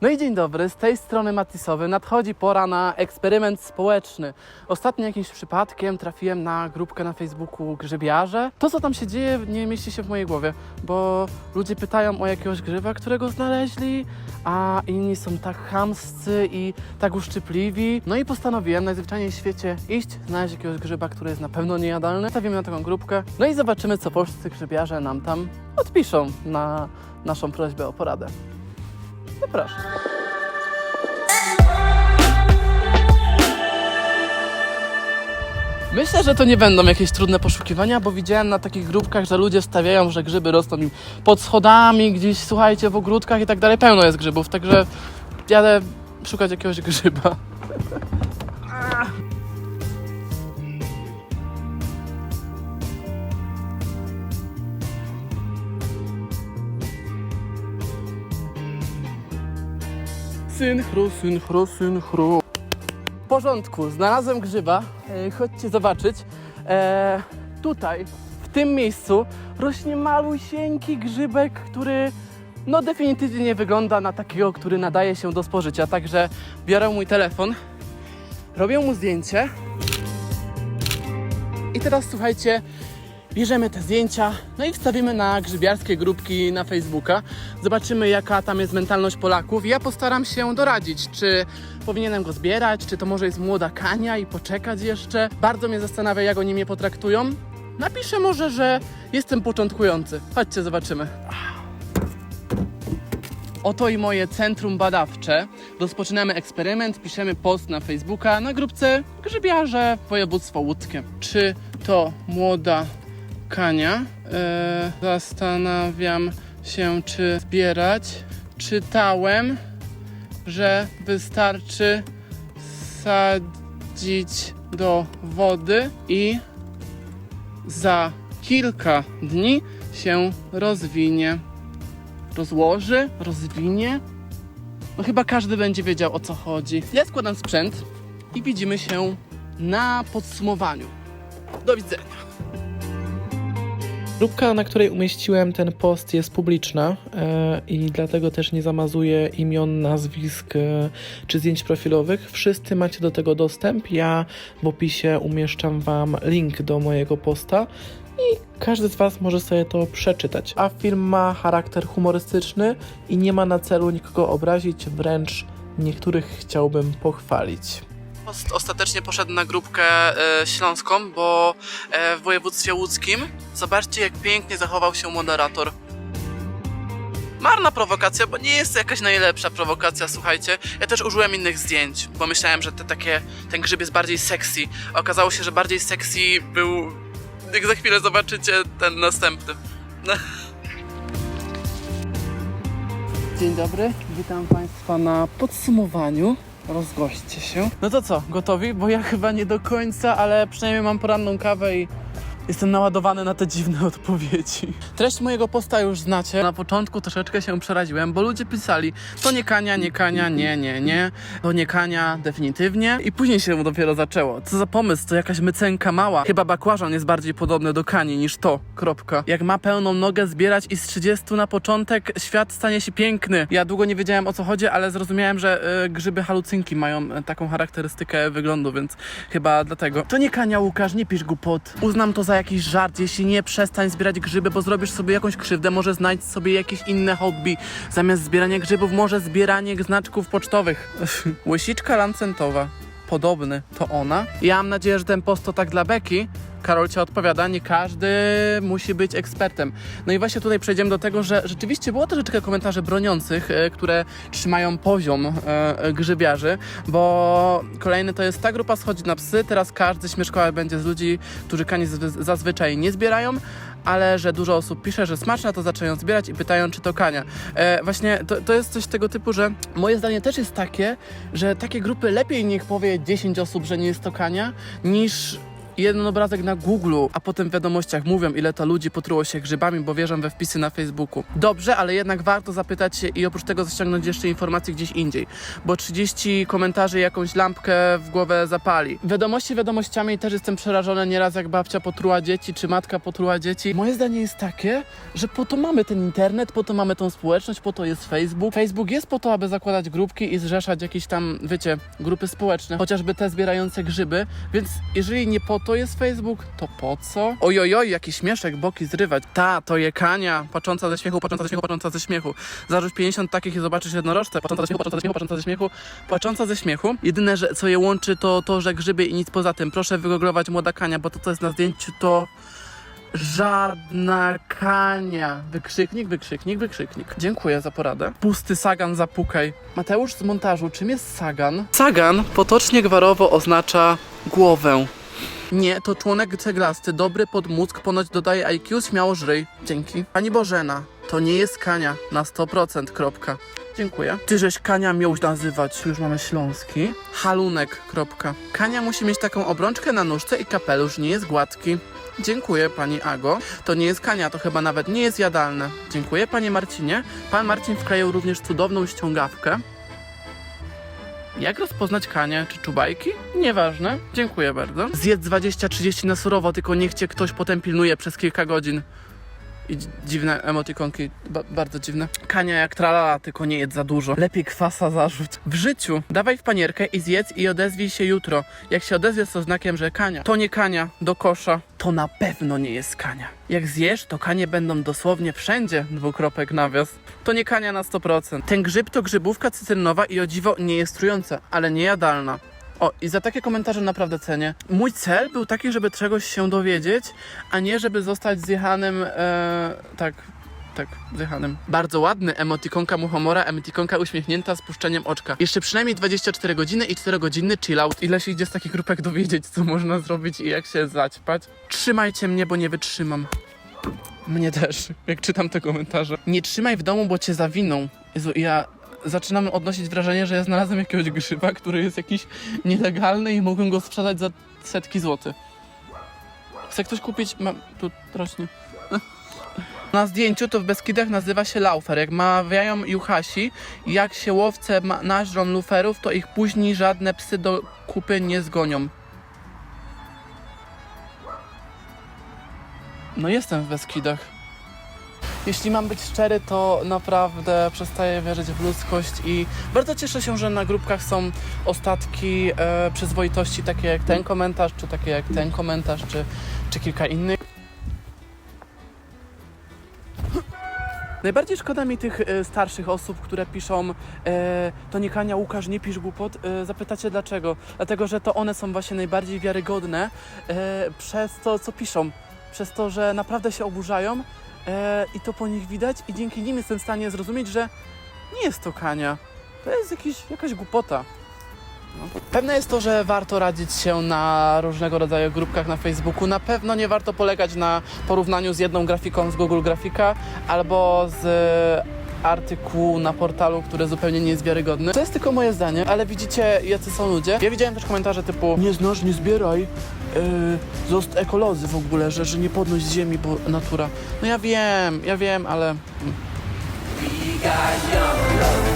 No i dzień dobry, z tej strony Matisowy. Nadchodzi pora na eksperyment społeczny. Ostatnio jakimś przypadkiem trafiłem na grupkę na Facebooku Grzybiarze. To, co tam się dzieje, nie mieści się w mojej głowie, bo ludzie pytają o jakiegoś grzyba, którego znaleźli, a inni są tak chamscy i tak uszczypliwi. No i postanowiłem najzwyczajniej w świecie iść, znaleźć jakiegoś grzyba, który jest na pewno niejadalny. Stawimy na taką grupkę, no i zobaczymy, co polscy grzybiarze nam tam odpiszą na naszą prośbę o poradę. Zapraszam. Myślę, że to nie będą jakieś trudne poszukiwania, bo widziałem na takich grupkach, że ludzie stawiają, że grzyby rosną im pod schodami, gdzieś, słuchajcie, w ogródkach i tak dalej. Pełno jest grzybów, także jadę szukać jakiegoś grzyba. Synchro, synchro, synchro. W porządku, znalazłem grzyba. E, chodźcie zobaczyć. E, tutaj, w tym miejscu, rośnie malusieńki grzybek, który no definitywnie nie wygląda na takiego, który nadaje się do spożycia. Także biorę mój telefon, robię mu zdjęcie. I teraz słuchajcie, bierzemy te zdjęcia, no i wstawimy na grzybiarskie grupki na Facebooka. Zobaczymy, jaka tam jest mentalność Polaków. Ja postaram się doradzić, czy powinienem go zbierać, czy to może jest młoda kania i poczekać jeszcze. Bardzo mnie zastanawia, jak oni mnie potraktują. Napiszę może, że jestem początkujący. Chodźcie, zobaczymy. Oto i moje centrum badawcze. Rozpoczynamy eksperyment, piszemy post na Facebooka na grupce Grzybiarze Województwo Łódzkie. Czy to młoda Eee, zastanawiam się, czy zbierać. Czytałem, że wystarczy sadzić do wody i za kilka dni się rozwinie rozłoży, rozwinie. No chyba każdy będzie wiedział o co chodzi. Ja składam sprzęt i widzimy się na podsumowaniu. Do widzenia. Grupka, na której umieściłem ten post jest publiczna e, i dlatego też nie zamazuję imion, nazwisk e, czy zdjęć profilowych. Wszyscy macie do tego dostęp. Ja w opisie umieszczam Wam link do mojego posta i każdy z Was może sobie to przeczytać. A film ma charakter humorystyczny i nie ma na celu nikogo obrazić, wręcz niektórych chciałbym pochwalić. Ostatecznie poszedł na grupkę e, śląską, bo e, w województwie łódzkim zobaczcie jak pięknie zachował się moderator. Marna prowokacja, bo nie jest to jakaś najlepsza prowokacja, słuchajcie. Ja też użyłem innych zdjęć, bo myślałem, że te takie, ten grzyb jest bardziej sexy. Okazało się, że bardziej sexy był, jak za chwilę zobaczycie, ten następny. Dzień dobry, witam Państwa na podsumowaniu. Rozgośćcie się. No to co, gotowi? Bo ja chyba nie do końca, ale przynajmniej mam poranną kawę i jestem naładowany na te dziwne odpowiedzi. Treść mojego posta już znacie. Na początku troszeczkę się przeraziłem, bo ludzie pisali to nie kania, nie kania, nie, nie, nie. To nie kania definitywnie. I później się dopiero zaczęło. Co za pomysł, to jakaś mycenka mała. Chyba bakłażan jest bardziej podobny do kani niż to. Kropka. Jak ma pełną nogę zbierać i z 30 na początek świat stanie się piękny. Ja długo nie wiedziałem o co chodzi, ale zrozumiałem, że y, grzyby halucynki mają y, taką charakterystykę wyglądu, więc chyba dlatego. To nie kania, Łukasz, nie pisz głupot. Uznam to za jakiś żart. Jeśli nie, przestań zbierać grzyby, bo zrobisz sobie jakąś krzywdę. Może znajdź sobie jakieś inne hobby. Zamiast zbierania grzybów, może zbieranie znaczków pocztowych. Łysiczka lancentowa. Podobny. To ona? Ja mam nadzieję, że ten post to tak dla Beki. Karolcia odpowiada, nie każdy musi być ekspertem. No i właśnie tutaj przejdziemy do tego, że rzeczywiście było troszeczkę komentarzy broniących, e, które trzymają poziom e, grzybiarzy, bo kolejny to jest ta grupa schodzi na psy, teraz każdy śmieszkowy będzie z ludzi, którzy kani zwy- zazwyczaj nie zbierają, ale że dużo osób pisze, że smaczna, to zaczynają zbierać i pytają, czy to kania. E, właśnie to, to jest coś tego typu, że moje zdanie też jest takie, że takie grupy lepiej niech powie 10 osób, że nie jest to kania, niż jeden obrazek na Google, a potem w wiadomościach mówią, ile to ludzi potruło się grzybami, bo wierzą we wpisy na Facebooku. Dobrze, ale jednak warto zapytać się i oprócz tego zaściągnąć jeszcze informacje gdzieś indziej, bo 30 komentarzy jakąś lampkę w głowę zapali. Wiadomości wiadomościami też jestem przerażony nieraz jak babcia potruła dzieci, czy matka potruła dzieci. Moje zdanie jest takie, że po to mamy ten internet, po to mamy tą społeczność, po to jest Facebook. Facebook jest po to, aby zakładać grupki i zrzeszać jakieś tam, wiecie, grupy społeczne, chociażby te zbierające grzyby, więc jeżeli nie po to jest Facebook, to po co? Ojojoj, jaki śmieszek, boki zrywać. Ta, to jekania, patrząca ze śmiechu, patrząca ze śmiechu, patrząca ze śmiechu. Zarzuć 50 takich i zobaczysz jednorożce, patrząca ze śmiechu, patrząca ze śmiechu, patrząca ze śmiehu, patrząca ze śmiechu. Jedyne, że, co je łączy, to to, że grzyby i nic poza tym. Proszę wygooglować młoda kania, bo to, co jest na zdjęciu, to żadna kania. Wykrzyknik, wykrzyknik, wykrzyknik. Dziękuję za poradę. Pusty sagan, zapukaj. Mateusz z montażu, czym jest sagan? Sagan potocznie gwarowo oznacza głowę. Nie, to członek ceglasty, dobry pod mózg, ponoć dodaje IQ, śmiało żryj. Dzięki. Pani Bożena, to nie jest kania, na 100%, kropka. Dziękuję. Ty żeś Kania miał nazywać, już mamy śląski. Halunek, kropka. Kania musi mieć taką obrączkę na nóżce i kapelusz nie jest gładki. Dziękuję pani Ago. To nie jest Kania, to chyba nawet nie jest jadalne. Dziękuję panie Marcinie. Pan Marcin wkleił również cudowną ściągawkę. Jak rozpoznać kanie czy czubajki? Nieważne. Dziękuję bardzo. Zjedz 20-30 na surowo, tylko niech cię ktoś potem pilnuje przez kilka godzin. I dzi- dziwne emotikonki, ba bardzo dziwne. Kania jak tralala, tylko nie jedz za dużo. Lepiej kwasa zarzuć. W życiu dawaj w panierkę i zjedz i odezwij się jutro. Jak się odezwiesz, to znakiem, że kania. To nie kania, do kosza. To na pewno nie jest kania. Jak zjesz, to kanie będą dosłownie wszędzie, dwukropek nawias. To nie kania na 100%. Ten grzyb to grzybówka cytrynowa i o dziwo nie jest trująca, ale nie jadalna. O, i za takie komentarze naprawdę cenię. Mój cel był taki, żeby czegoś się dowiedzieć, a nie żeby zostać zjechanym, e, tak, tak, zjechanym. Bardzo ładny, emotikonka muchomora, emotikonka uśmiechnięta z puszczeniem oczka. Jeszcze przynajmniej 24 godziny i 4 godziny chill out. Ile się idzie z takich grupek dowiedzieć, co można zrobić i jak się zaćpać. Trzymajcie mnie, bo nie wytrzymam. Mnie też, jak czytam te komentarze. Nie trzymaj w domu, bo cię zawiną. Jezu, ja zaczynam odnosić wrażenie, że ja znalazłem jakiegoś grzyba, który jest jakiś nielegalny i mogłem go sprzedać za setki złotych. Chce ktoś kupić? Mam, tu rośnie. Na zdjęciu to w Beskidach nazywa się laufer. Jak mawiają juchasi, jak się łowce nażrą luferów, to ich później żadne psy do kupy nie zgonią. No jestem w Beskidach. Jeśli mam być szczery, to naprawdę przestaję wierzyć w ludzkość i bardzo cieszę się, że na grupkach są ostatki e, przyzwoitości, takie jak ten komentarz, czy takie jak ten komentarz, czy, czy kilka innych. Najbardziej szkoda mi tych e, starszych osób, które piszą e, to nie Kania, Łukasz, nie pisz głupot. E, zapytacie dlaczego? Dlatego, że to one są właśnie najbardziej wiarygodne e, przez to, co piszą. Przez to, że naprawdę się oburzają e, i to po nich widać i dzięki nim jestem w stanie zrozumieć, że nie jest to Kania. To jest jakiś, jakaś głupota. No. Pewne jest to, że warto radzić się na różnego rodzaju grupkach na Facebooku. Na pewno nie warto polegać na porównaniu z jedną grafiką z Google Grafika albo z artykułu na portalu, który zupełnie nie jest wiarygodny. To jest tylko moje zdanie, ale widzicie, jacy są ludzie. Ja widziałem też komentarze typu nie znasz, nie zbieraj, yy, zost w ogóle, że, że nie podnoś z ziemi, bo natura. No ja wiem, ja wiem, ale... We got love.